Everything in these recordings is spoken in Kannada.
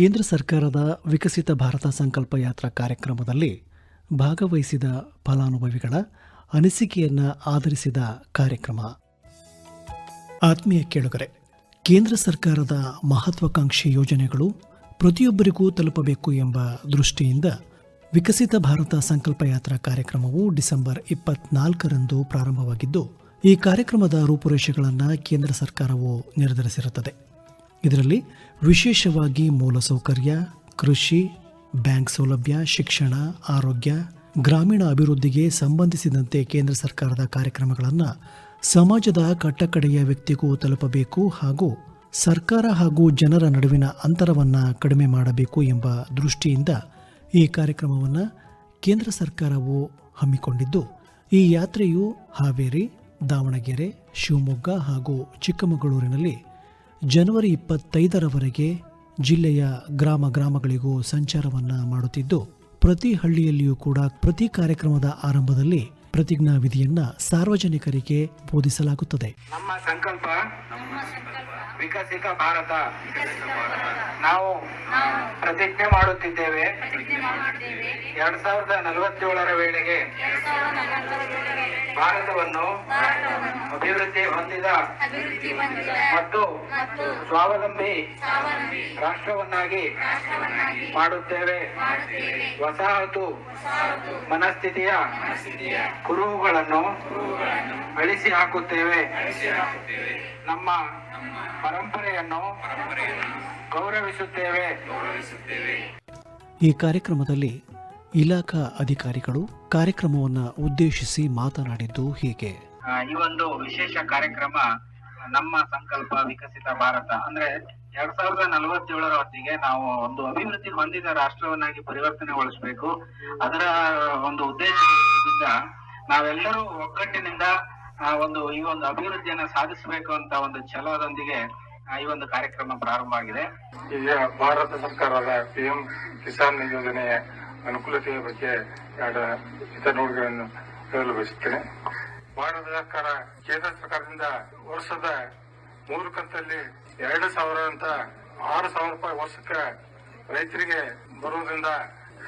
ಕೇಂದ್ರ ಸರ್ಕಾರದ ವಿಕಸಿತ ಭಾರತ ಸಂಕಲ್ಪ ಯಾತ್ರಾ ಕಾರ್ಯಕ್ರಮದಲ್ಲಿ ಭಾಗವಹಿಸಿದ ಫಲಾನುಭವಿಗಳ ಅನಿಸಿಕೆಯನ್ನು ಆಧರಿಸಿದ ಕಾರ್ಯಕ್ರಮ. ಆತ್ಮೀಯ ಕೇಳುಗರೆ, ಕೇಂದ್ರ ಸರ್ಕಾರದ ಮಹತ್ವಾಕಾಂಕ್ಷಿ ಯೋಜನೆಗಳು ಪ್ರತಿಯೊಬ್ಬರಿಗೂ ತಲುಪಬೇಕು ಎಂಬ ದೃಷ್ಟಿಯಿಂದ ವಿಕಸಿತ ಭಾರತ ಸಂಕಲ್ಪ ಯಾತ್ರಾ ಕಾರ್ಯಕ್ರಮವು ಡಿಸೆಂಬರ್ ಇಪ್ಪತ್ನಾಲ್ಕರಂದು ಪ್ರಾರಂಭವಾಗಿದ್ದು, ಈ ಕಾರ್ಯಕ್ರಮದ ರೂಪುರೇಷೆಗಳನ್ನು ಕೇಂದ್ರ ಸರ್ಕಾರವು ನಿರ್ಧರಿಸಿರುತ್ತದೆ. ಇದರಲ್ಲಿ ವಿಶೇಷವಾಗಿ ಮೂಲಸೌಕರ್ಯ ಕೃಷಿ, ಬ್ಯಾಂಕ್ ಸೌಲಭ್ಯ, ಶಿಕ್ಷಣ, ಆರೋಗ್ಯ, ಗ್ರಾಮೀಣ ಅಭಿವೃದ್ಧಿಗೆ ಸಂಬಂಧಿಸಿದಂತೆ ಕೇಂದ್ರ ಸರ್ಕಾರದ ಕಾರ್ಯಕ್ರಮಗಳನ್ನು ಸಮಾಜದ ಕಟ್ಟಕಡೆಯ ವ್ಯಕ್ತಿಗೂ ತಲುಪಬೇಕು ಹಾಗೂ ಸರ್ಕಾರ ಹಾಗೂ ಜನರ ನಡುವಿನ ಅಂತರವನ್ನು ಕಡಿಮೆ ಮಾಡಬೇಕು ಎಂಬ ದೃಷ್ಟಿಯಿಂದ ಈ ಕಾರ್ಯಕ್ರಮವನ್ನು ಕೇಂದ್ರ ಸರ್ಕಾರವು ಹಮ್ಮಿಕೊಂಡಿದ್ದು, ಈ ಯಾತ್ರೆಯು ಹಾವೇರಿ, ದಾವಣಗೆರೆ, ಶಿವಮೊಗ್ಗ ಹಾಗೂ ಚಿಕ್ಕಮಗಳೂರಿನಲ್ಲಿ ಜನವರಿ ಇಪ್ಪತ್ತೈದರವರೆಗೆ ಜಿಲ್ಲೆಯ ಗ್ರಾಮ ಗ್ರಾಮಗಳಿಗೂ ಸಂಚಾರವನ್ನ ಮಾಡುತ್ತಿದ್ದು, ಪ್ರತಿ ಹಳ್ಳಿಯಲ್ಲಿಯೂ ಕೂಡ ಪ್ರತಿ ಕಾರ್ಯಕ್ರಮದ ಆರಂಭದಲ್ಲಿ ಪ್ರತಿಜ್ಞಾ ವಿಧಿಯನ್ನ ಸಾರ್ವಜನಿಕರಿಗೆ ಬೋಧಿಸಲಾಗುತ್ತದೆ. ನಮ್ಮ ಸಂಕಲ್ಪ ವಿಕಸಿತ ಭಾರತ. ನಾವು ಪ್ರತಿಜ್ಞೆ ಮಾಡುತ್ತಿದ್ದೇವೆ. ಎರಡ್ ಸಾವಿರದ ನಲವತ್ತೇಳರ ವೇಳೆಗೆ ಭಾರತವನ್ನು ಅಭಿವೃದ್ಧಿ ಹೊಂದಿದ ಮತ್ತು ಸ್ವಾವಲಂಬಿ ರಾಷ್ಟ್ರವನ್ನಾಗಿ ಮಾಡುತ್ತೇವೆ. ವಸಾಹತು ಮನಸ್ಥಿತಿಯ ಕುರುಹುಗಳನ್ನು ಅಳಿಸಿ ಹಾಕುತ್ತೇವೆ. ನಮ್ಮ ಪರಂಪರೆಯನ್ನು ಗೌರವಿಸುತ್ತೇವೆ. ಈ ಕಾರ್ಯಕ್ರಮದಲ್ಲಿ ಇಲಾಖಾ ಅಧಿಕಾರಿಗಳು ಕಾರ್ಯಕ್ರಮವನ್ನು ಉದ್ದೇಶಿಸಿ ಮಾತನಾಡಿದ್ದು ಹೀಗೆ. ಈ ಒಂದು ವಿಶೇಷ ಕಾರ್ಯಕ್ರಮ ನಮ್ಮ ಸಂಕಲ್ಪ ವಿಕಸಿತ ಭಾರತ ಅಂದ್ರೆ ಎರಡ್ ಸಾವಿರದ ನಲವತ್ತೇಳರ ಹೊತ್ತಿಗೆ ನಾವು ಒಂದು ಅಭಿವೃದ್ಧಿ ಹೊಂದಿದ ರಾಷ್ಟ್ರವನ್ನಾಗಿ ಪರಿವರ್ತನೆಗೊಳಿಸಬೇಕು. ಅದರ ಒಂದು ಉದ್ದೇಶದಿಂದ ನಾವೆಲ್ಲರೂ ಒಗ್ಗಟ್ಟಿನಿಂದ ಆ, ಒಂದು ಈ ಒಂದು ಅಭಿವೃದ್ಧಿಯನ್ನ ಸಾಧಿಸಬೇಕು ಅಂತ ಒಂದು ಛಲದೊಂದಿಗೆ ಈ ಒಂದು ಕಾರ್ಯಕ್ರಮ ಪ್ರಾರಂಭ ಆಗಿದೆ. ಈಗ ಭಾರತ ಸರ್ಕಾರದ ಪಿಎಂ ಕಿಸಾನ್ ಯೋಜನೆಯ ಅನುಕೂಲತೆಯ ಬಗ್ಗೆ ಎರಡು ಹಿತನುಡಿಗಳನ್ನು ಹೇಳಲು ಬಯಸುತ್ತೇನೆ. ಭಾರತ ಸರ್ಕಾರ ಕೇಂದ್ರ ಸರ್ಕಾರದಿಂದ ವರ್ಷದ ಮೂರು ಕಂತಲ್ಲಿ ಎರಡು ಸಾವಿರ ಅಂತ ಆರು ಸಾವಿರ ರೂಪಾಯಿ ವರ್ಷಕ್ಕೆ ರೈತರಿಗೆ ಬರುವುದರಿಂದ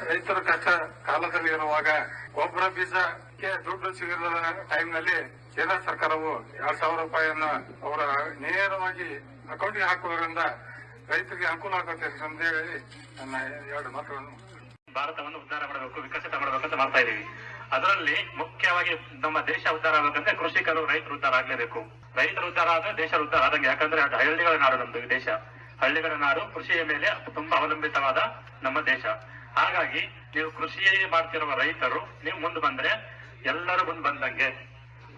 ರೈತರ ಕಷ್ಟ ಕಾಲದಲ್ಲಿ ಇರುವಾಗ ಗೊಬ್ಬರ ಬೀಜಕ್ಕೆ ದುಡ್ಡು ಸಿಗದ ಟೈಮ್ನಲ್ಲಿ ಕೇಂದ್ರ ಸರ್ಕಾರವು ಎರಡ್ ಸಾವಿರ ರೂಪಾಯಿಯನ್ನು ಅವರ ನೇರವಾಗಿ ಅಕೌಂಟ್ಗೆ ಹಾಕುವುದರಿಂದ ರೈತರಿಗೆ ಅನುಕೂಲ ಆಗುತ್ತೆ ಅಂತ ಹೇಳಿ ನನ್ನ ಎರಡು ಮಾತುಗಳನ್ನು ಭಾರತವನ್ನು ಉದ್ಧಾರ ಮಾಡಬೇಕು, ವಿಕಸಿತ ಮಾಡಬೇಕು ಅಂತ ಮಾಡ್ತಾ ಇದೀವಿ. ಅದರಲ್ಲಿ ಮುಖ್ಯವಾಗಿ ನಮ್ಮ ದೇಶ ಉದ್ಧಾರ ಆಗಬೇಕಂದ್ರೆ ಕೃಷಿಕರು ರೈತರು ಉದ್ಧಾರ ಆಗಲೇಬೇಕು. ರೈತರು ಉದ್ಧಾರ ಆದ್ರೆ ದೇಶ ಉದ್ಧಾರ ಆದಂಗೆ, ಯಾಕಂದ್ರೆ ಅದು ಹಳ್ಳಿಗಳ ನಾಡು ನಮ್ದು ದೇಶ. ಹಳ್ಳಿಗಳ ನಾಡು ಕೃಷಿಯ ಮೇಲೆ ತುಂಬಾ ಅವಲಂಬಿತವಾದ ನಮ್ಮ ದೇಶ. ಹಾಗಾಗಿ ನೀವು ಕೃಷಿಯೇ ಮಾಡ್ತಿರುವ ರೈತರು, ನೀವು ಮುಂದೆ ಬಂದ್ರೆ ಎಲ್ಲರೂ ಮುಂದೆ ಬಂದಂಗೆ.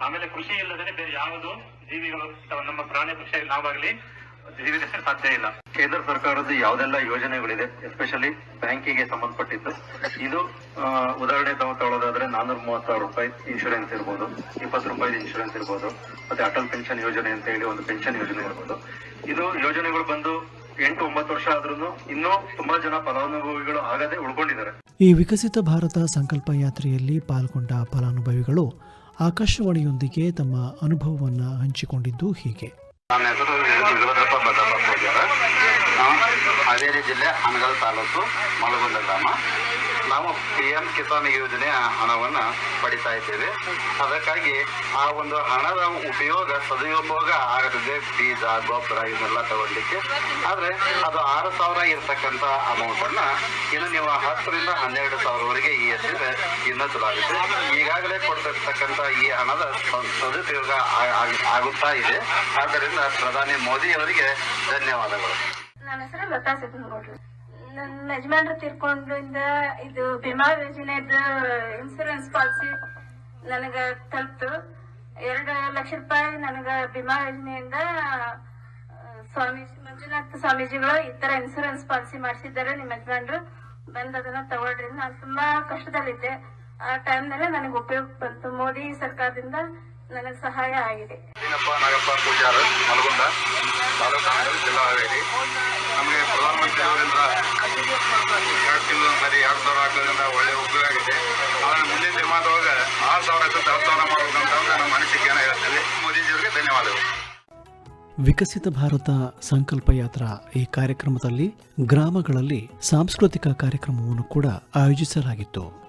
ಆಮೇಲೆ ಕೃಷಿ ಇಲ್ಲದೇ ಬೇರೆ ಯಾವುದು ಜೀವಿಗಳು ಅಥವಾ ನಮ್ಮ ಪ್ರಾಣಿ ಪಕ್ಷಿ ನಾವಾಗಲಿ ಜೀವಿಸಲು ಸಾಧ್ಯ ಇಲ್ಲ. ಕೇಂದ್ರ ಸರ್ಕಾರದ ಯಾವ್ದೆಲ್ಲ ಯೋಜನೆಗಳಿದೆ ಎಸ್ಪೆಷಲಿ ಬ್ಯಾಂಕಿಗೆ ಸಂಬಂಧಪಟ್ಟಿದ್ದು? ಇದು ಉದಾಹರಣೆ ತಗೊ- ತಗೊಳ್ಳೋದಾದ್ರೆ ನಾನೂರ ಮೂವತ್ತು ಸಾವಿರ ರೂಪಾಯಿ ಇನ್ಶೂರೆನ್ಸ್ ಇರ್ಬೋದು ಇಪ್ಪತ್ತು ರೂಪಾಯಿ ಇನ್ಶೂರೆನ್ಸ್ ಇರ್ಬೋದು ಮತ್ತೆ ಅಟಲ್ ಪೆನ್ಷನ್ ಯೋಜನೆ ಅಂತ ಹೇಳಿ ಒಂದು ಪೆನ್ಷನ್ ಯೋಜನೆ ಇರ್ಬೋದು. ಇದು ಯೋಜನೆಗಳು ಬಂದು ಎಂಟು ಒಂಬತ್ತು ವರ್ಷ ಆದ್ರೂ ಇನ್ನೂ ತುಂಬಾ ಜನ ಫಲಾನುಭವಿಗಳು ಆಗದೆ ಉಳ್ಕೊಂಡಿದ್ದಾರೆ. ಈ ವಿಕಸಿತ ಭಾರತ ಸಂಕಲ್ಪ ಯಾತ್ರೆಯಲ್ಲಿ ಪಾಲ್ಗೊಂಡ ಫಲಾನುಭವಿಗಳು ಆಕಾಶವಾಣಿಯೊಂದಿಗೆ ತಮ್ಮ ಅನುಭವವನ್ನು ಹಂಚಿಕೊಂಡಿದ್ದು ಹೀಗೆ. ನನ್ನ ಹೆಸರು ಬಸಪ್ಪ ಹಾವೇರಿ ಜಿಲ್ಲೆ ಹನಗಲ್ ತಾಲೂಕು ಮಲಗುಂದ ಗ್ರಾಮ. ನಾವು ಪಿ ಎಂ ಕಿಸಾನ್ ಯೋಜನೆಯ ಹಣವನ್ನು ಪಡಿತಾ ಇದ್ದೇವೆ. ಅದಕ್ಕಾಗಿ ಆ ಒಂದು ಹಣದ ಉಪಯೋಗ, ಸದುಪಯೋಗ ಆಗುತ್ತದೆ ಬೀಜ ಗೊಬ್ಬರ ಇದನ್ನೆಲ್ಲ ತಗೊಳ್ಲಿಕ್ಕೆ ಆದ್ರೆ ಅದು ಆರು ಸಾವಿರ ಅಮೌಂಟ್ ಅಮೌಂಟನ್ನ ಇನ್ನು ನೀವು ಹತ್ತರಿಂದ ಹನ್ನೆರಡು ಸಾವಿರವರೆಗೆ ಈ ಎತ್ತಿದ್ರೆ ಇನ್ನೂ ಚಲೋ ಆಗುತ್ತೆ. ಈಗಾಗಲೇ ಕೊಡ್ತಿರ್ತಕ್ಕಂಥ ಈ ಹಣದ ಸದುಪಯೋಗ ಆಗುತ್ತಾ ಇದೆ. ಆದ್ದರಿಂದ ಪ್ರಧಾನಿ ಮೋದಿ ಅವರಿಗೆ ಧನ್ಯವಾದಗಳು. ನನ್ನ ಹೆಸರು ಲತಾ ಸಿದ್ದನಗೌಡ್ರು. ನನ್ನ ಯಜಮಾನ್ರು ತೀರ್ಕೊಂಡಿಂದ ಇದು ಭೀಮಾ ಯೋಜನೆದ ಇನ್ಸೂರೆನ್ಸ್ ಪಾಲಿಸಿ ನನಗ ತಲುಪ್ತು. ಎರಡು ಲಕ್ಷ ರೂಪಾಯಿ ನನಗ ಭೀಮಾ ಯೋಜನೆಯಿಂದ ಸ್ವಾಮಿ ಮಂಜುನಾಥ ಸ್ವಾಮೀಜಿಗಳು ಈ ತರ ಇನ್ಸೂರೆನ್ಸ್ ಪಾಲಿಸಿ ಮಾಡಿಸಿದ್ದಾರೆ ನಿಮ್ಮ ಯಜಮಾನ್ರು. ಬಂದ್ ಅದನ್ನ ತಗೊಳ್ರಿ. ನಾನು ತುಂಬಾ ಕಷ್ಟದಲ್ಲಿದ್ದೆ. ಆ ಟೈಮ್ನಲ್ಲೇ ನನಗೆ ಉಪಯೋಗ ಬಂತು. ಮೋದಿ ಸರ್ಕಾರದಿಂದ ನನಗೆ ಸಹಾಯ ಆಗಿದೆ. ಏನಪ್ಪ ನಾಗಪ್ಪ ಪೂಜಾರ ಮಲಗುಂದ ತಾಲೂಕು ಹನಗಲ್ ಜಿಲ್ಲಾ ಹಾವೇರಿ. ನಮಗೆ ಪ್ರಧಾನಮಂತ್ರಿ ಅವರಿಂದ ಎರಡು ತಿಂಗಳು ಸರಿ ಎರಡು ಸಾವಿರ ಹಾಕೋದ್ರಿಂದ ಒಳ್ಳೆ ಉಪಯೋಗ ಆಗಿದೆ. ಆದರೆ ಮುಂದಿನ ದಿನಮಾನದೊಳಗೆ ಆರು ಸಾವಿರ ಹತ್ತು ಹತ್ತು ಸಾವಿರ ಮಾಡಬೇಕಂತ ನಮ್ಮ ಅನಿಸಿಕೆಯನ್ನು ಹೇಳ್ತೀವಿ. ಮೋದಿಜಿಯವರಿಗೆ ಧನ್ಯವಾದಗಳು. ವಿಕಸಿತ ಭಾರತ ಸಂಕಲ್ಪ ಯಾತ್ರಾ ಈ ಕಾರ್ಯಕ್ರಮದಲ್ಲಿ ಗ್ರಾಮಗಳಲ್ಲಿ ಸಾಂಸ್ಕೃತಿಕ ಕಾರ್ಯಕ್ರಮವನ್ನು ಕೂಡ ಆಯೋಜಿಸಲಾಗಿತ್ತು.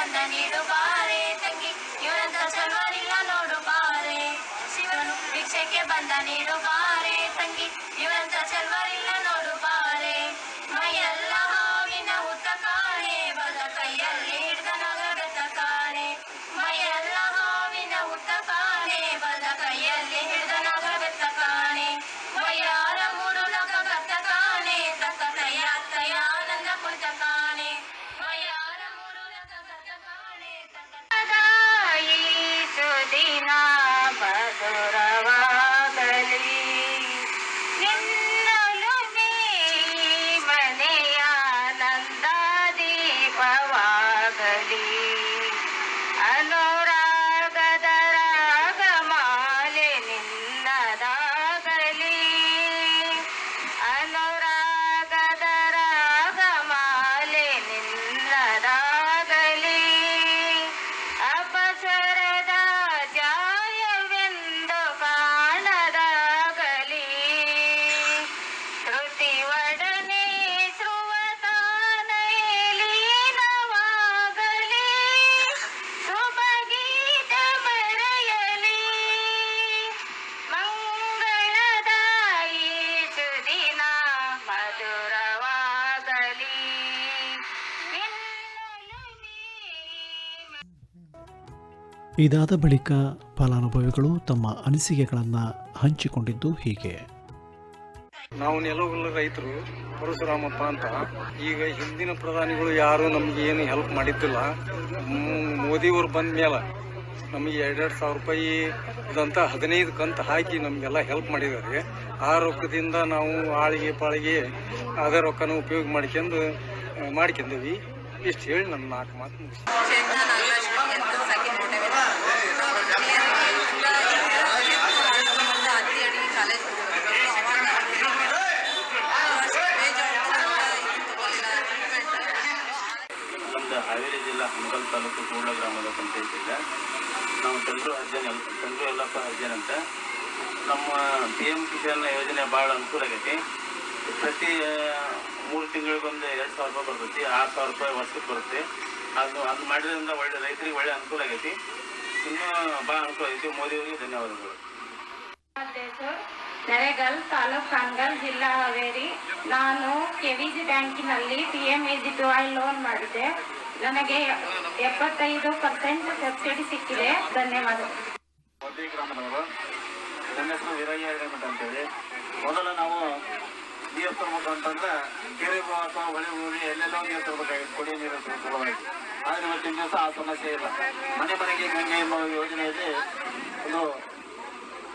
ಬಂದ ನೀಡು ಬಾರೆ. ತಂಗಿ, ಇವನಂತ ಚಲುವರಿಲ್ಲ ನೋಡು ಬಾರೆ. ಶಿವನು ಭಿಕ್ಷೆಗೆ ಬಂದ ನೀಡು ಬಾರೆ. ತಂಗಿ, ಇವನಂತ ಚಲುವರಿಲ್ಲ ನೋಡು ಇದಾದ ಬಳಿಕ ಫಲಾನುಭವಿಗಳು ತಮ್ಮ ಅನಿಸಿಕೆಗಳನ್ನು ಹಂಚಿಕೊಂಡಿದ್ದು ಹೀಗೆ. ನಾವು ನೆಲವುಲ್ಲ ರೈತರು, ಪರಶುರಾಮಪ್ಪ ಅಂತ, ಈಗ ಹಿಂದಿನ ಪ್ರಧಾನಿಗಳು ಯಾರು ನಮ್ಗೆ ಏನು ಹೆಲ್ಪ್ ಮಾಡಿದ್ದಿಲ್ಲ. ಮೋದಿಯವರು ಬಂದ ಮೇಲೆ ನಮಗೆ ಎರಡೆರಡು ಸಾವಿರ ರೂಪಾಯಿ ಇದಂತ ಹದಿನೈದು ಕಂತು ಹಾಕಿ ನಮಗೆಲ್ಲ ಹೆಲ್ಪ್ ಮಾಡಿದ್ದಾರೆ. ಆ ರೊಕ್ಕದಿಂದ ನಾವು ಆಳಿಗೆ ಪಾಳಿಗೆ ಅದೇ ರೊಕ್ಕನ ಉಪಯೋಗ ಮಾಡ್ಕೊಂಡು, ಮಾಡ್ಕೊಂಡೀವಿ. ಇಷ್ಟು ಹೇಳಿ ನನ್ನ ನಾಲ್ಕು ಮಾತು ಚೇತನ ನಾಗಲಕ್ಷ್ಮಿ ಅಂತ ಸೆಕೆಂಡ್ ಮೋಟಿವೇಟ್ ಹತ್ತಿ ಅಡಿಗೆ ಕಾಲೇಜ್ ಅವಾಗ ನಮ್ದು ಹನಗಲ್ ತಾಲೂಕು ಕೂಡ್ಲ ಗ್ರಾಮದ ಪಂಚಾಯತ್ ಇದೆ. ನಾವು ಚಂದ್ರು ಅರ್ಜನ್ ಚಂದ್ರು ಯಲ್ಲಪ್ಪ ಅರ್ಜನ್ ಅಂತ. ನಮ್ಮ ಪಿ ಎಂ ಕಿಸಾನ್ ಯೋಜನೆ ಭಾಳ ಅನುಕೂಲ ಆಗೈತಿ. ಪ್ರತಿ ಮೂರು ತಿಂಗಳಿಗೊಂದು ಎರಡು ಸಾವಿರ ರೂಪಾಯಿ ಬರ್ತೈತಿ. ಆರು ಸಾವಿರ ರೂಪಾಯಿ ವರ್ಷಕ್ಕೆ ಬರುತ್ತೆ. ಅದು ಅದು ಮಾಡಿದ್ರಿಂದ ಒಳ್ಳೆ ರೈತರಿಗೆ ಒಳ್ಳೆ ಅನುಕೂಲ ಆಗೈತಿ. ಇನ್ನೂ ಭಾಳ ಅನುಕೂಲ ಆಗೈತಿ. ಮೋದಿಯವರಿಗೆ ಧನ್ಯವಾದಗಳು. ನೆರೆಗಲ್ ತಾಲೂಕ್ ಹಾನಗಲ್ ಜಿಲ್ಲಾ ಹಾವೇರಿ. ನಾನು ಕೆವಿಜಿ ಬ್ಯಾಂಕಿನಲ್ಲಿ ಪಿ ಎಂ ಎಜಿ ಲೋನ್ ಮಾಡಿದೆ ನನಗೆ ಎಪ್ಪತ್ತೈದು ಪರ್ಸೆಂಟ್ ಸಬ್ಸಿಡಿ ಸಿಕ್ಕಿದೆ. ಗ್ರಾಮದವರು ನನ್ನ ಹೆಸರು ವೀರಯ್ಯ ಹಿರೇಮಠ ಅಂತೇಳಿ. ಮೊದಲು ನಾವು ನೀರು ತರ್ಬೇಕು ಅಂತಂದ್ರೆ ಕೆರೆ ಅಥವಾ ಹೊಳೆ ಊರಿ ಎಲ್ಲೆಲ್ಲೋ ನೀರು ತರಬೇಕಾಗಿತ್ತು ಕುಡಿಯೋ ನೀರು ಸಲುವಾಗಿ ಆದರೆ ಇವತ್ತಿನ ದಿವಸ ಆ ಸಮಸ್ಯೆ ಇಲ್ಲ. ಮನೆ ಮನೆಗೆ ಗಂಗೆ ಎಂಬ ಯೋಜನೆಯಲ್ಲಿ ಒಂದು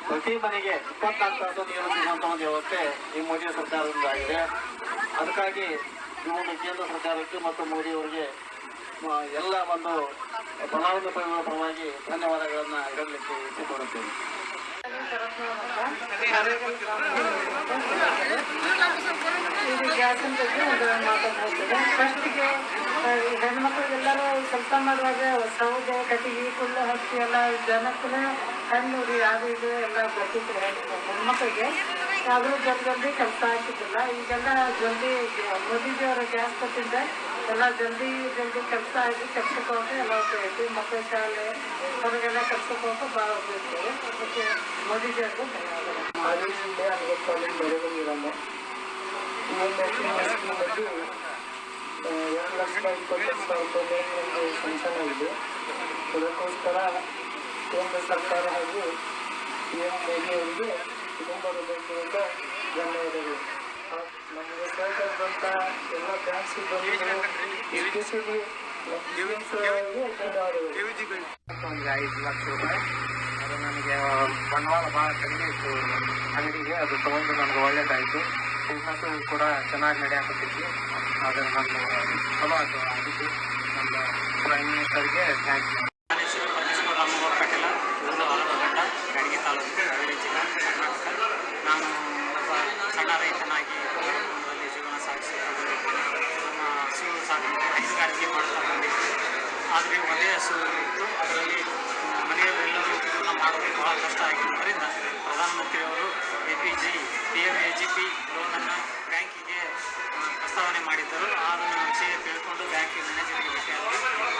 ಪ್ರತಿ ಮನೆಗೆ ಇಪ್ಪತ್ನಾಲ್ಕು ತಾಸು ನೀರು ಸಿಗುವಂಥ ಒಂದು ವ್ಯವಸ್ಥೆ ಈ ಮೋದಿ ಸರ್ಕಾರದಿಂದ ಆಗಿದೆ. ಅದಕ್ಕಾಗಿ ಈ ಒಂದು ಕೇಂದ್ರ ಸರ್ಕಾರಕ್ಕೆ ಮತ್ತು ಮೋದಿ ಅವರಿಗೆ ಆ, ಎಲ್ಲ ಒಂದು ಫಲಾನುಭವಿಗಳ ಧನ್ಯವಾದಗಳನ್ನು ಹೇಳಲಿಕ್ಕೆ ಇಷ್ಟಪಡುತ್ತೇನೆ ಇದು ಗ್ಯಾಸಿನ ಹೆಣ್ಮಕ್ಳಿಗೆಲ್ಲರೂ ಕೆಲಸ ಮಾಡುವಾಗ ಸೌದೆ ಕಟ್ಟಿಗೆ ಕುಳ್ಳು ಹತ್ತಿ ಎಲ್ಲ ಜನಕ್ಕೂ ಕಣ್ಣು ಯಾರು ಇದು ಎಲ್ಲ ಬರ್ತಿದ್ರು ಹೆಣ್ಮಕ್ಳಿಗೆ ಆದರೂ ಜಲ್ದಿ ಜಲ್ದಿ ಕೆಲಸ ಆಗ್ತಿದ್ದಿಲ್ಲ. ಈಗೆಲ್ಲ ಜಲ್ದಿ ಮೋದಿಜಿಯವರ ಗ್ಯಾಸ್ ಕೊಟ್ಟಿದ್ದ ಎಲ್ಲ ಜಲ್ದಿ ಜಲ್ದಿ ಕೆಲಸ ಆಗಿ ಕೆಲ್ಸಕ್ಕೆ ಹೋಗಿ ಎಲ್ಲ ಉಪಯೋಗ ಮಕ್ಕಳ ಶಾಲೆ ಹೊರಗೆಲ್ಲ ಕೆಲ್ಸಕ್ಕೆ ಹೋಗಿ ಭಾಳ ಉಪಯೋಗ ಅದಕ್ಕೆ ಧನ್ಯವಾದಗಳು. ಈ ಒಂದು ಸ್ಕೀಮಲ್ಲಿ ಎರಡು ಲಕ್ಷ ಇಪ್ಪತ್ತು ಸಾವಿರ ರೂಪಾಯಿ ಒಂದು ಫಂಕ್ಷನ್ ಆಗಿದೆ. ಅದಕ್ಕೋಸ್ಕರ ಕೇಂದ್ರ ಸರ್ಕಾರ ಹಾಗೂ ಪಿ ಎಂ ಮೋದಿ ಅವರಿಗೆ ಕುಟುಂಬದ ಧನ್ಯವಾದಗಳು. ನಮಗೆ ಸಹಕರಿಸಿದಂಥ ಎಲ್ಲ ಬ್ಯಾಂಕ್ ಸಿಬ್ಬಂದಿಗಳು ಎಸ್ಪೆಷಲಿ ಧನ್ಯವಾದಗಳು ಒಂದು ಐದು ಲಕ್ಷ ರೂಪಾಯಿ. ಅದು ನನಗೆ ಬಂಡವಾಳ ಭಾಳ ಕಡಿಮೆ ಇತ್ತು. ಅಂಗಡಿಗೆ ಅದು ತಗೊಂಡು ನನಗೆ ಒಳ್ಳೇದಾಯಿತು. ಬಿಸ್ನೆಸ್ ಕೂಡ ಚೆನ್ನಾಗಿ ನಡೆಯಾಕತ್ತಿತ್ತು. ಆದರೆ ನಾನು ಚಲೋ ಆಯ್ತು. ಅದಕ್ಕೆ ನಮ್ಮ ಪ್ರೈಮ್ ಮಿನಿಸ್ಟರ್ಗೆ ಥ್ಯಾಂಕ್ ನನ್ನ ಹೆಸರು ಪರಮೇಶ್ವರ ರಾಮಗೌಡ ಕಟೀಲ ಊರು ಆಲೂರುಘಟ್ಟ ಬ್ಯಾಡಗಿ ತಾಲೂಕು ಹಾವೇರಿ ಜಿಲ್ಲಾ ಕರ್ನಾಟಕ ನಾನು ಒಬ್ಬ ಸಣ್ಣ ರೈತನಾಗಿ ಕುಂದದಲ್ಲಿ ಜೀವನ ಸಾಗಿಸುತ್ತಿದ್ದೇನೆ ನಮ್ಮ ಹಸು ಸಾಕಾಣಿಕೆ ಹೈನುಗಾರಿಕೆ ಮಾಡ್ತಾ ಬಂದಿದ್ದೆ ಆದರೆ ಒಂದೇ ಹಸು ಇತ್ತು. ಅದರಲ್ಲಿ ಮನೆಯಲ್ಲೆಲ್ಲರೂ ಕೂಡ ಮಾಡೋದು ಭಾಳ ಕಷ್ಟ ಆಗಿದ್ದರಿಂದ ಪ್ರಧಾನಮಂತ್ರಿಯವರು A P G P M A G P ಲೋನನ್ನು ಬ್ಯಾಂಕಿಗೆ ಪ್ರಸ್ತಾವನೆ ಮಾಡಿದ್ದರು. ಅದನ್ನು ವಿಷಯ ತಿಳ್ಕೊಂಡು ಬ್ಯಾಂಕಿನ ಮ್ಯಾನೇಜರ್ಗೆ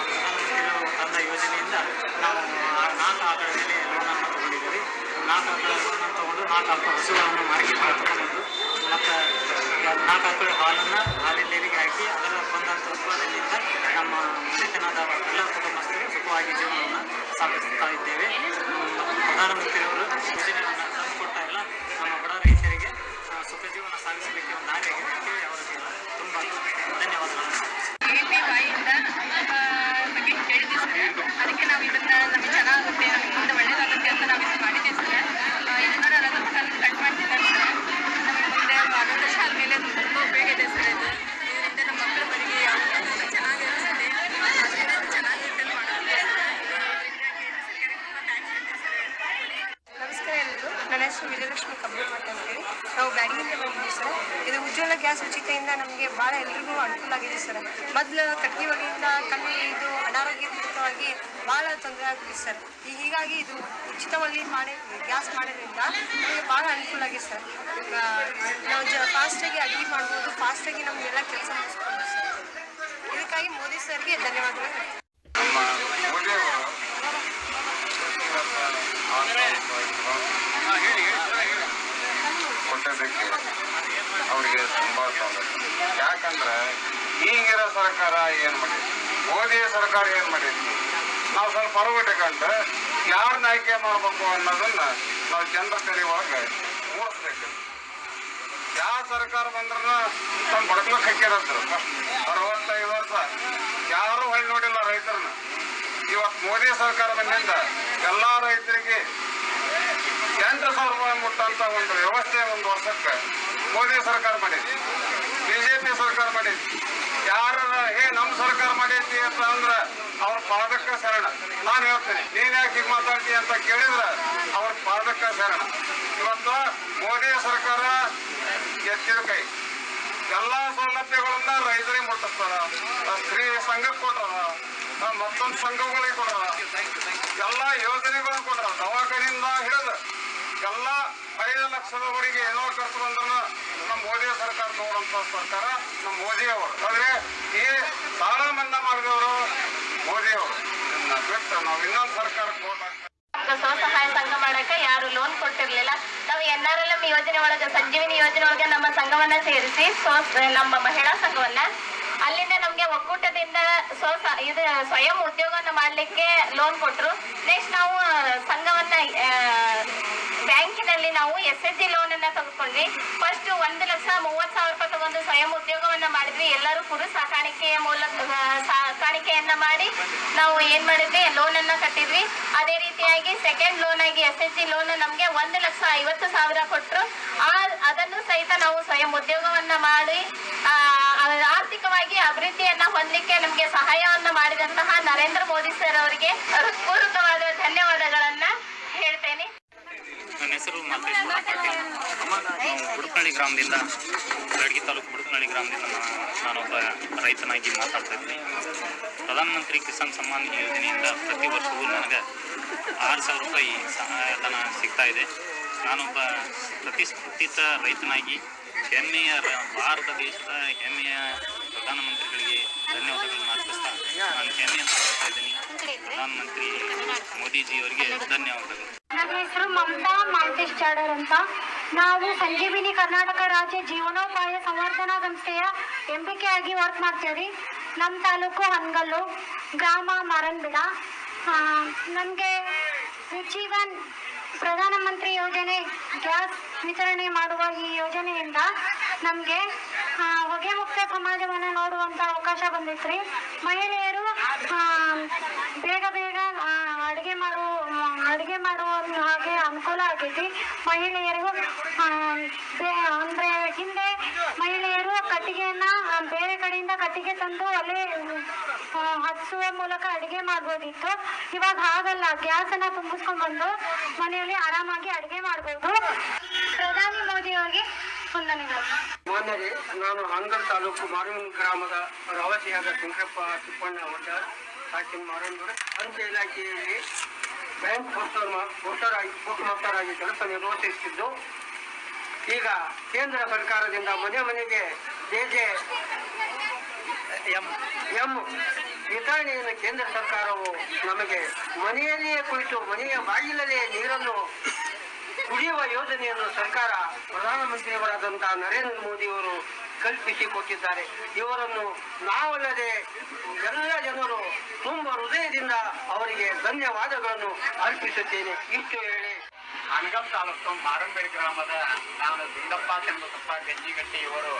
ಪ್ರಧಾನಮಂತ್ರಿಗಳು ತಂದ ಯೋಜನೆಯಿಂದ ನಾವು ನಾಲ್ಕು ಆಕಳ ಮೇಲೆ ಲೋನನ್ನು ತಗೊಂಡಿದ್ದೀವಿ. ನಾಲ್ಕು ಆಕಳ ಲೋನನ್ನು ತಗೊಂಡು ನಾಲ್ಕು ಆಕಳ ಹಸುಗಳನ್ನು ಮಾಡಿ ಮತ್ತು ನಾಲ್ಕು ಹಾಲನ್ನು ಹಾಲಿನ ನೀರಿಗೆ ಹಾಕಿ ಅದರ ಬಂದಂಥ ಉತ್ಪಾದನೆಯಿಂದ ನಮ್ಮ ಮನೆತನದ ಎಲ್ಲ ಕುಟುಂಬಸ್ಥರಿಗೆ ಸುಖವಾಗಿ ಜೀವನವನ್ನು ಸಾಗಿಸ್ತಾ ಇದ್ದೇವೆ. ಪ್ರಧಾನಮಂತ್ರಿಯವರು ಯೋಜನೆಯನ್ನು ತಂದುಕೊಟ್ಟ ಎಲ್ಲ ನಮ್ಮ ಬಡ ರೈತರಿಗೆ ಸುಖ ಜೀವನ ಸಾಗಿಸಲಿಕ್ಕೆ ಒಂದು ದಾರಿಯಾಗಿದೆ ಅಂತೇಳಿ ಅವರಿಗೆ ತುಂಬ ಧನ್ಯವಾದಗಳು. ಅದಕ್ಕೆ ನಾವು ಇದನ್ನ ನಮಗೆ ಚೆನ್ನಾಗುತ್ತೆ ನಮಗೆ ಮುಂದೆ ಒಳ್ಳೇದಾಗುತ್ತೆ ಅಂತ ನಾವು ಇದು ಮಾಡಿದ್ದೀವಿ ಸರ್. ಇದನ್ನ ಕಟ್ ಮಾಡ್ತಿದ್ದಾರೆ ನನ್ನ ಹೆಸರು ವಿಜಯಲಕ್ಷ್ಮಿ ಅಂತೇಳಿ ನಾವು ಬ್ಯಾಡಿಯಿಂದ ಬಂದಿದ್ದೀವಿ ಸರ್. ಇದು ಉಜ್ವಲ ಗ್ಯಾಸ್ ಉಚಿತೆಯಿಂದ ನಮಗೆ ಭಾಳ ಎಲ್ರಿಗೂ ಅನುಕೂಲ ಆಗಿದೆ ಸರ್. ಮೊದಲು ಕಟ್ಟಿಗೆ ಒಲೆಯಿಂದ ಕಮ್ಮಿ ಇದು ಅನಾರೋಗ್ಯಪೂರಿತವಾಗಿ ಭಾಳ ತೊಂದರೆ ಆಗಿದೆ ಸರ್. ಹೀಗಾಗಿ ಇದು ಉಚಿತವಾಗಿ ಮಾಡಿ, ಗ್ಯಾಸ್ ಮಾಡೋದ್ರಿಂದ ನಮಗೆ ಭಾಳ ಅನುಕೂಲ ಆಗಿದೆ ಸರ್. ನಾವು ಜ ಫಾಸ್ಟಾಗಿ ಅಡುಗೆ ಮಾಡ್ಬೋದು ಫಾಸ್ಟಾಗಿ ನಮಗೆಲ್ಲ ಕೆಲಸ ಮಾಡಿಸ್ಬೋದು ಸರ್. ಇದಕ್ಕಾಗಿ ಮೋದಿ ಸರ್ಗೆ ಧನ್ಯವಾದಗಳು. ಕೊಟ್ಟಿದ್ದಕ್ಕೆ ಅವರಿಗೆ ತುಂಬಾ ಸಂತೋಷ ಯಾಕಂದ್ರೆ ಈಗಿರೋ ಸರ್ಕಾರ ಏನ್ ಮಾಡೈತಿ ಮೋದಿ ಸರ್ಕಾರ ಏನ್ ಮಾಡಿದ್ವಿ ನಾವು ಸ್ವಲ್ಪ ಹೊರಗಿಟ್ಟುಕೊಂಡು ಯಾರನ್ನ ಆಯ್ಕೆ ಮಾಡಬೇಕು ಅನ್ನೋದನ್ನ ನಾವು ಜನರ ಒಳಗೆ ಮೂಡಿಸ್ಬೇಕು. ಯಾವ ಸರ್ಕಾರ ಬಂದ್ರ ತಮ್ಮ ಬಡಕಲು ಕಟ್ಟಿರಂತರು ಅರವತ್ತೈದು ವರ್ಷ ಯಾರು ಹೊಳ್ಳಿ ನೋಡಿಲ್ಲ ರೈತರನ್ನ. ಇವತ್ತು ಮೋದಿ ಸರ್ಕಾರ ಬಂದಿಂದ ಎಲ್ಲಾ ರೈತರಿಗೆ ಎಂಟು ಸಾವಿರ ರೂಪಾಯಿ ಮುಟ್ಟಂತ ಒಂದು ವ್ಯವಸ್ಥೆ ಒಂದು ವರ್ಷಕ್ಕೆ ಮೋದಿ ಸರ್ಕಾರ ಮಾಡೈತಿ ಬಿಜೆಪಿ ಸರ್ಕಾರ ಮಾಡೈತಿ ಯಾರ ಹೇ ನಮ್ಮ ಸರ್ಕಾರ ಮಾಡೈತಿ ಅಂತ ಅಂದ್ರೆ ಅವ್ರ ಪಾದಕ್ಕ ಶರಣ. ನಾನು ಹೇಳ್ತೀನಿ, ನೀನ್ ಯಾಕೆ ಮಾತಾಡ್ತಿ ಅಂತ ಕೇಳಿದ್ರೆ ಅವ್ರ ಪಾದಕ್ಕ ಶರಣ. ಇವತ್ತು ಮೋದಿ ಸರ್ಕಾರ ಎತ್ತಿದ ಕೈ. ಎಲ್ಲಾ ಸೌಲಭ್ಯಗಳನ್ನ ರೈತರಿಗೆ ಮುಟ್ಟಿಸ್ತಾರ ಸ್ತ್ರೀ ಸಂಘಕ್ಕೆ ಕೊಟ್ಟಾರ ಮತ್ತೊಂದು ಸಂಘಗಳಿಗೆ ಕೊಟ್ಟಾರ ಎಲ್ಲಾ ಯೋಜನೆಗಳನ್ನು ಕೊಟ್ಟಾರ ದವಾಖಾನಿಂದ ಹಿಡಿದು ಎಲ್ಲ ಐದು ಲಕ್ಷದವರೆಗೆ ಏನೋ ಖರ್ಚು ಬಂದ್ರು ನಮ್ಮ ಮೋದಿ ಸರ್ಕಾರ ನೋಡುವಂತ ಸರ್ಕಾರ ನಮ್ಮ ಮೋದಿ ಅವರು ಆದ್ರೆ ಈ ಸಾಲ ಮನ್ನಾ ಮಾಡಿದವರು ಮೋದಿ ಅವರು ಬಿಟ್ಟು ನಾವು ಇನ್ನೊಂದು ಹಾಕ್ತೀವಿ. ಸ್ವಸಹಾಯ ಸಂಘ ಮಾಡಕ್ಕ ಯಾರು ಲೋನ್ ಕೊಟ್ಟಿರ್ಲಿಲ್ಲ. ನಾವು ಎನ್ ಆರ್ ಎಲ್ ಎಂ ಯೋಜನೆ ಒಳಗೆ, ಸಂಜೀವಿನಿ ಯೋಜನೆ ಒಳಗೆ ನಮ್ಮ ಸಂಘವನ್ನ ಸೇರಿಸಿ, ಸ್ವ ನಮ್ಮ ಮಹಿಳಾ ಸಂಘವನ್ನ. ಅಲ್ಲಿಂದ ನಮ್ಗೆ ಒಕ್ಕೂಟದಿಂದ ಇದು ಸ್ವಯಂ ಉದ್ಯೋಗವನ್ನ ಮಾಡ್ಲಿಕ್ಕೆ ಲೋನ್ ಕೊಟ್ರು. ನೆಕ್ಸ್ಟ್ ನಾವು ಸಂಘವನ್ನ ಬ್ಯಾಂಕಿನಲ್ಲಿ ನಾವು ಎಸ್ ಎಸ್ ಜಿ ಲೋನ್ ಅನ್ನ ತಗೊಂಡ್ವಿ ಫಸ್ಟ್ ಒಂದು ಲಕ್ಷ ಮೂವತ್ ಸಾವಿರ ರೂಪಾಯಿ ತಗೊಂಡು ಸ್ವಯಂ ಉದ್ಯೋಗವನ್ನ ಮಾಡಿದ್ವಿ. ಎಲ್ಲರೂ ಕುರು ಸಾಕಾಣಿಕೆಯ ಮೂಲಕ ಸಾಕಾಣಿಕೆಯನ್ನ ಮಾಡಿ ನಾವು ಏನ್ ಮಾಡಿದ್ವಿ? ಲೋನ್ ಅನ್ನ ಕಟ್ಟಿದ್ವಿ. ಅದೇ ರೀತಿಯಾಗಿ ಸೆಕೆಂಡ್ ಲೋನ್ ಆಗಿ ಎಸ್ ಎಸ್ ಜಿ ಲೋನ್ ನಮ್ಗೆ ಒಂದು ಲಕ್ಷ ಐವತ್ತು ಸಾವಿರ ಕೊಟ್ಟರು ಆ, ಅದನ್ನು ಸಹಿತ ನಾವು ಸ್ವಯಂ ಉದ್ಯೋಗವನ್ನ ಮಾಡಿ ಆರ್ಥಿಕವಾಗಿ ಅಭಿವೃದ್ಧಿಯನ್ನ ಹೊಂದಲಿಕ್ಕೆ ನಮ್ಗೆ ಸಹಾಯವನ್ನ ಮಾಡಿದಂತಹ ನರೇಂದ್ರ ಮೋದಿ ಸರ್ ಅವರಿಗೆ ಹೃತ್ಪೂರ್ವಕವಾದ ಧನ್ಯವಾದಗಳನ್ನ ನಾವು ಬುಡಕಳ್ಳಿ ಗ್ರಾಮದಿಂದ ಬೆಳಗಿ ತಾಲೂಕು ಬುಡ್ಕಳ್ಳಿ ಗ್ರಾಮದಿಂದ ನಾನೊಬ್ಬ ರೈತನಾಗಿ ಮಾತಾಡ್ತಾ ಇದ್ದೀನಿ. ಪ್ರಧಾನಮಂತ್ರಿ ಕಿಸಾನ್ ಸಮ್ಮಾನ್ ಯೋಜನೆಯಿಂದ ಪ್ರತಿ ವರ್ಷವೂ ನನಗೆ ಆರು ಸಾವಿರ ರೂಪಾಯಿ ಸಹಾಯಧನ ಸಿಗ್ತಾ ಇದೆ. ನಾನೊಬ್ಬ ಪ್ರತಿಷ್ಠಿತ ರೈತನಾಗಿ ಹೆಮ್ಮೆಯ ಭಾರತ ದೇಶದ ಹೆಮ್ಮೆಯ ಪ್ರಧಾನಮಂತ್ರಿಗಳಿಗೆ ಧನ್ಯವಾದಗಳನ್ನು ಅರ್ಪಿಸ್ತಾ ನಾನು ಹೆಮ್ಮೆಯನ್ನು ಮಾಡ್ತಾ ಇದ್ದೀನಿ. ಪ್ರಧಾನಮಂತ್ರಿ ಮೋದಿಜಿಯವರಿಗೆ ಧನ್ಯವಾದಗಳು. ನನ್ನ ಹೆಸರು ಮಮತಾ ಮಾಲ್ತೇಶ್ ಚಾಡರ್ ಅಂತ. ನಾವು ಸಂಜೀವಿನಿ ಕರ್ನಾಟಕ ರಾಜ್ಯ ಜೀವನೋಪಾಯ ಸಂವರ್ಧನಾ ಸಂಸ್ಥೆಯ ಎಂಬಿಕೆ ಆಗಿ ವರ್ಕ್ ಮಾಡ್ತೀವಿ ನಮ್ಮ ತಾಲೂಕು ಹನ್ಗಲ್ಲು, ಗ್ರಾಮ ಮಾರನ್ಬಿಡ. ನಮಗೆ ಜೀವನ್ ಪ್ರಧಾನಮಂತ್ರಿ ಯೋಜನೆ, ಗ್ಯಾಸ್ ವಿತರಣೆ ಮಾಡುವ ಈ ಯೋಜನೆಯಿಂದ ನಮಗೆ ಹೊಗೆ ಮುಕ್ತ ಸಮಾಜವನ್ನು ನೋಡುವಂತ ಅವಕಾಶ ಬಂದಿತ್ರಿ. ಮಹಿಳೆಯರು ಬೇಗ ಬೇಗ ಅಡುಗೆ ಮಾಡೋ ಅಡುಗೆ ಮಾಡುವ ಹಾಗೆ ಅನುಕೂಲ ಆಗೈತಿ ಮಹಿಳೆಯರು ಅಂದ್ರೆ ಹಿಂದೆ ಮಹಿಳೆಯರು ಕಟ್ಟಿಗೆಯನ್ನ ಬೇರೆ ಕಡೆಯಿಂದ ಕಟ್ಟಿಗೆ ತಂದು ಒಲೆ ಹಚ್ಚುವ ಮೂಲಕ ಅಡುಗೆ ಮಾಡ್ಬೋದಿತ್ತು. ಇವಾಗ ಹಾಗಲ್ಲ ಗ್ಯಾಸ್ ಅನ್ನ ತುಂಬಿಸ್ಕೊಂಡ್ ಬಂದು ಮನೆಯಲ್ಲಿ ಆರಾಮಾಗಿ ಅಡುಗೆ ಮಾಡ್ಬೋದು. ಪ್ರಧಾನಿ ಮೋದಿ ಅವರಿಗೆ ನಾನು ಹಂಗಲ್ ತಾಲೂಕು ಮಾರೂನ್ ಗ್ರಾಮದ ರವಸಿಯಾದ ಶಂಕರಪ್ಪ ತಿಪ್ಪಣ್ಣ ಅವರ ಸಾಕಿನ ಮಾರೂನ್ಗೌಡ ಅಂಚೆ ಇಲಾಖೆಯಲ್ಲಿ ಬ್ಯಾಂಕ್ ಪೋಸ್ಟರ್ ಪೋಸ್ಟರ್ ಆಗಿ ಪೋಸ್ಟ್ ಮಾಸ್ಟರ್ ಆಗಿ ಕೆಲಸ ನಿರ್ವಹಿಸುತ್ತಿದ್ದು ಈಗ ಕೇಂದ್ರ ಸರ್ಕಾರದಿಂದ ಮನೆ ಮನೆಗೆ ಜೆ ಜೆ ಎಂ ಎಂ ವಿತರಣೆಯನ್ನು ಕೇಂದ್ರ ಸರ್ಕಾರವು ನಮಗೆ ಮನೆಯಲ್ಲಿಯೇ ಕುಳಿತು ಮನೆಯ ಬಾಗಿಲಲ್ಲೇ ನೀರನ್ನು ಕುಡಿಯುವ ಯೋಜನೆಯನ್ನು ಸರ್ಕಾರ ಪ್ರಧಾನಮಂತ್ರಿಯವರಾದಂತಹ ನರೇಂದ್ರ ಮೋದಿಯವರು ಕಲ್ಪಿಸಿಕೊಟ್ಟಿದ್ದಾರೆ ಇವರನ್ನು ನಾವಲ್ಲದೆ ಎಲ್ಲ ಜನರು ತುಂಬ ಹೃದಯದಿಂದ ಅವರಿಗೆ ಧನ್ಯವಾದಗಳನ್ನು ಅರ್ಪಿಸುತ್ತೇನೆ. ಇಷ್ಟು ಹೇಳಿ. ಅನಗಲ್ ತಾಲೂಕು ಮಾರಂಬೇಡಿ ಗ್ರಾಮದ ನಾನು ದುಂಡಪ್ಪ ಚಂದ್ರಪ್ಪ ಗಂಜಿಗಟ್ಟಿ ಇವರು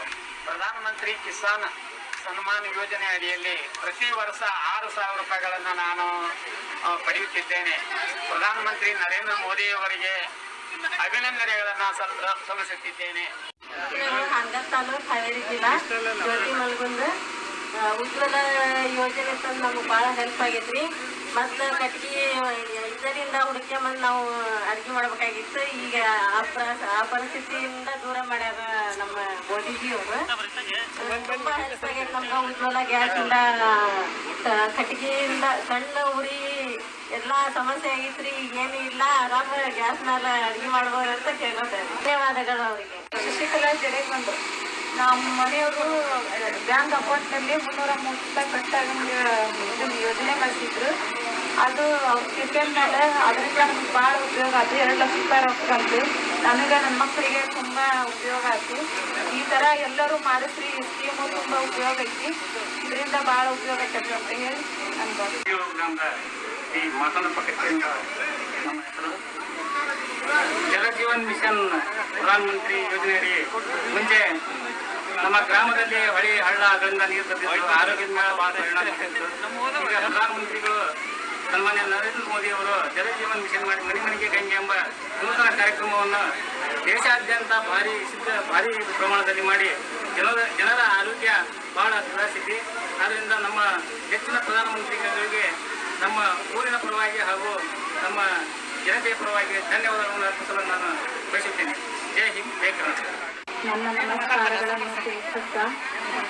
ಪ್ರಧಾನಮಂತ್ರಿ ಕಿಸಾನ್ ಸನ್ಮಾನ್ ಯೋಜನೆ ಅಡಿಯಲ್ಲಿ ಪ್ರತಿ ವರ್ಷ ಆರು ಸಾವಿರ ರೂಪಾಯಿಗಳನ್ನು ನಾನು ಪಡೆಯುತ್ತಿದ್ದೇನೆ. ಪ್ರಧಾನಮಂತ್ರಿ ನರೇಂದ್ರ ಮೋದಿ ಅವರಿಗೆ ಅಭಿನಂದನೆಗಳನ್ನು ಸಲ್- ಸಲ್ಲಿಸುತ್ತಿದ್ದೇನೆ. ಹಾನಗಲ್ ತಾಲೂಕು ಹಾವೇರಿ ಜಿಲ್ಲಾ ಜ್ಯೋತಿ ಮಲ್ಗುಂದ ಉಜ್ವಲ ಯೋಜನೆ ತಂದು ನಮ್ಗೆ ಭಾಳ ಹೆಲ್ಪ್ ಆಗೈತ್ರಿ. ಮತ್ತು ಕಟ್ಗೆ, ಇದರಿಂದ ಹುಡ್ಕೊಂಬಂದು ನಾವು ಅಡುಗೆ ಮಾಡ್ಬೇಕಾಗಿತ್ತು. ಈಗ ಆ ಆ ಪರಿಸ್ಥಿತಿಯಿಂದ ದೂರ ಮಾಡ್ಯಾರ ನಮ್ಮ ಮೋದಿಜಿಯವರು ತುಂಬ ಹೆಲ್ಪ್ ಆಗೈತೆ ನಮ್ಗೆ ಉಜ್ವಲ ಗ್ಯಾಸಿಂದ ಕಟ್ಗೆಯಿಂದ ಸಣ್ಣ ಉರಿ ಎಲ್ಲ ಸಮಸ್ಯೆ ಆಗಿತ್ರಿ ಏನು ಇಲ್ಲ ಆರಾಮ ಗ್ಯಾಸ್ ಮೇಲೆ ಅಡುಗೆ ಮಾಡ್ಬೋದು ಅಂತ ಕೇಳೋದು ಧನ್ಯವಾದಗಳು ಅವರಿಗೆ. ಶಶಿಕಲಾ ಜಡೆ ಬಂದು ನಮ್ಮ ಮನೆಯವರು ಬ್ಯಾಂಕ್ ಅಕೌಂಟ್ನಲ್ಲಿ ಮುನ್ನೂರ ಮೂವತ್ತು ರೂಪಾಯಿ ಕಟ್ಟಾಗಂಗೆ ಇದನ್ನ ಯೋಜನೆ ಮಾಡಿಸಿದ್ರು. ಅದು ಅವ್ರು ಕಿರ್ಕೆಟ್ ಮೇಲೆ ಅದರಿಂದ ನಮ್ಗೆ ಭಾಳ ಉಪಯೋಗ ಆಯ್ತು ಎರಡು ಲಕ್ಷ ರೂಪಾಯಿ ರೊಕ್ಕ ಬಂತು ನನಗೆ ನನ್ನ ಮಕ್ಕಳಿಗೆ ತುಂಬ ಉಪಯೋಗ ಆಯ್ತು ಈ ಥರ ಎಲ್ಲರೂ ಮಾಡಿಸ್ರಿ. ಈ ಸ್ಕೀಮು ತುಂಬ ಉಪಯೋಗ ಐತಿ. ಇದರಿಂದ ಭಾಳ ಉಪಯೋಗ ಆಕೈತಿ ಅಂತ ಹೇಳಿ ಅನ್ಬೋದು ಈ ಮಸಾಲ ಪಕ್ಕದಿಂದ ನಮ್ಮ ಹೆಸರು ಜಲ ಜೀವನ್ ಮಿಷನ್ ಪ್ರಧಾನಮಂತ್ರಿ ಯೋಜನೆಯಡಿ ಮುಂಚೆ ನಮ್ಮ ಗ್ರಾಮದಲ್ಲಿ ಹೊಳಿ ಹಳ್ಳಗಳಿಂದ ನೀರು ಆರೋಗ್ಯದ ಮೇಲೆ ಬೀರ್ತಿತ್ತು. ಈಗ ಪ್ರಧಾನಮಂತ್ರಿಗಳು ಸನ್ಮಾನ್ಯ ನರೇಂದ್ರ ಮೋದಿ ಅವರು ಜಲಜೀವನ್ ಮಿಷನ್ ಮಾಡಿ ಮನೆ ಮನೆಗೆ ಗಂಗೆ ಎಂಬ ನೂತನ ಕಾರ್ಯಕ್ರಮವನ್ನು ದೇಶಾದ್ಯಂತ ಭಾರಿ ಸಿದ್ಧ ಭಾರಿ ಪ್ರಮಾಣದಲ್ಲಿ ಮಾಡಿ ಜನರ ಜನರ ಆರೋಗ್ಯ ಬಹಳ ಸುಧಾರಿಸಿದೆ ಆದ್ದರಿಂದ ನಮ್ಮ ಹೆಚ್ಚಿನ ಪ್ರಧಾನಮಂತ್ರಿಗಳಿಗೆ ನಮ್ಮ ಊರಿನ ಪರವಾಗಿ ಹಾಗೂ ನಮ್ಮ ಜನತೆಯ ಧನ್ಯವಾದಗಳನ್ನು ಅರ್ಪಿಸಲು ನಾನು ಬಯಸುತ್ತೇನೆ ಜೈ ಹಿಂದ್, ಜೈ ಕರ್ನಾಟಕ. ನನ್ನ ನಮಸ್ಕಾರಗಳನ್ನು ತಿಳಿಸುತ್ತಾ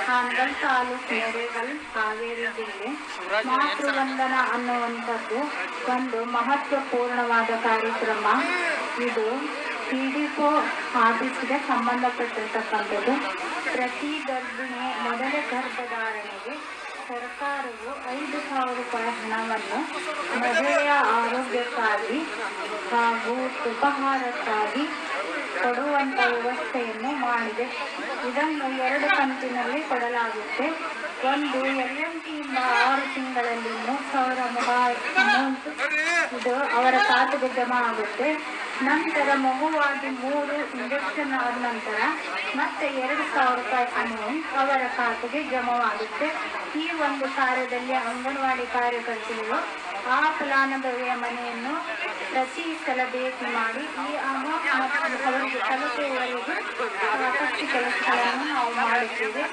ಹಾನಗಲ್ ತಾಲೂಕಿನ ನೆರೆಗಲ್ ಹಾವೇರಿ ಜಿಲ್ಲೆ ಮಾತೃವಂದನ ಅನ್ನುವಂಥದ್ದು ಒಂದು ಮಹತ್ವಪೂರ್ಣವಾದ ಕಾರ್ಯಕ್ರಮ. ಇದು ಪಿಡಿಒ ಆಫೀಸ್ಗೆ ಸಂಬಂಧಪಟ್ಟಿರ್ತಕ್ಕಂಥದ್ದು. ಪ್ರತಿ ಗರ್ಭಿಣಿ ಮೊದಲ ಗರ್ಭಧಾರಣೆಗೆ ಸರ್ಕಾರವು ಐದು ಸಾವಿರ ರೂಪಾಯಿ ಹಣವನ್ನು ಮಹಿಳೆಯ ಆರೋಗ್ಯಕ್ಕಾಗಿ ಹಾಗೂ ಉಪಹಾರಕ್ಕಾಗಿ ಕೊಡುವಂತ ವ್ಯವಸ್ಥೆಯನ್ನು ಮಾಡಿದೆ. ಇದನ್ನು ಎರಡು ಕಂತಿನಲ್ಲಿ ಕೊಡಲಾಗುತ್ತೆ. ಒಂದು ಎಲ್ ಎಂ ಟಿಯಿಂದ ಆರು ತಿಂಗಳಲ್ಲಿ ಮೂರು ಸಾವಿರ ಅಮೌಂಟ್ ಇದು ಅವರ ಖಾತೆಗೆ ಜಮಾ ಆಗುತ್ತೆ. ನಂತರ ಮಗುವಾಗಿ ಮೂರು ಇಂಜೆಕ್ಷನ್ ಆದ ನಂತರ ಮತ್ತೆ ಎರಡು ಸಾವಿರ ರೂಪಾಯಿ ಅಮೌಂಟ್ ಅವರ ಖಾತೆಗೆ ಜಮಾವಾಗುತ್ತೆ. ಈ ಒಂದು ಕಾರ್ಯದಲ್ಲಿ ಅಂಗನವಾಡಿ ಕಾರ್ಯಕರ್ತರು ಆ ಫಲಾನುಭವಿಯ ಮನೆಯನ್ನು ಪ್ರತಿ ಸಲ ಭೇಟಿ ಮಾಡಿ ಈ ಅಮೌಂಟ್ ಅವರಿಗೆ ತಲುಪುವವರೆಗೂ ಕೆಲಸಗಳನ್ನು ನಾವು ಮಾಡುತ್ತೇವೆ.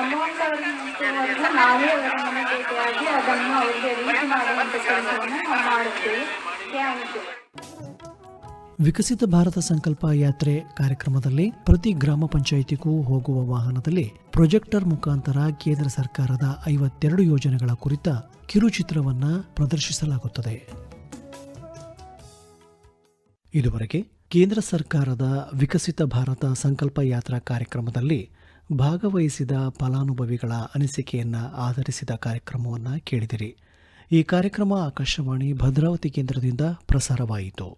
ಅಮೌಂಟ್ ಅವರಿಗೆ ನಾವೇ ಅವರ ಮನೆ ಭೇಟಿಯಾಗಿ ಅದನ್ನು ಅವರಿಗೆ ರೀಚ್ ಮಾಡುವಂಥ ಕೆಲಸವನ್ನು ನಾವು ಮಾಡುತ್ತೇವೆ. ಥ್ಯಾಂಕ್ ಯು ವಿಕಸಿತ ಭಾರತ ಸಂಕಲ್ಪ ಯಾತ್ರೆ ಕಾರ್ಯಕ್ರಮದಲ್ಲಿ ಪ್ರತಿ ಗ್ರಾಮ ಪಂಚಾಯಿತಿಗೂ ಹೋಗುವ ವಾಹನದಲ್ಲಿ ಪ್ರೊಜೆಕ್ಟರ್ ಮುಖಾಂತರ ಕೇಂದ್ರ ಸರ್ಕಾರದ ಐವತ್ತೆರಡು ಯೋಜನೆಗಳ ಕುರಿತ ಕಿರುಚಿತ್ರವನ್ನ ಪ್ರದರ್ಶಿಸಲಾಗುತ್ತದೆ. ಇದುವರೆಗೆ ಕೇಂದ್ರ ಸರ್ಕಾರದ ವಿಕಸಿತ ಭಾರತ ಸಂಕಲ್ಪ ಯಾತ್ರಾ ಕಾರ್ಯಕ್ರಮದಲ್ಲಿ ಭಾಗವಹಿಸಿದ ಫಲಾನುಭವಿಗಳ ಅನಿಸಿಕೆಯನ್ನು ಆಧರಿಸಿದ ಕಾರ್ಯಕ್ರಮವನ್ನು ಕೇಳಿದಿರಿ. ಈ ಕಾರ್ಯಕ್ರಮ ಆಕಾಶವಾಣಿ, ಭದ್ರಾವತಿ ಕೇಂದ್ರದಿಂದ ಪ್ರಸಾರವಾಯಿತು.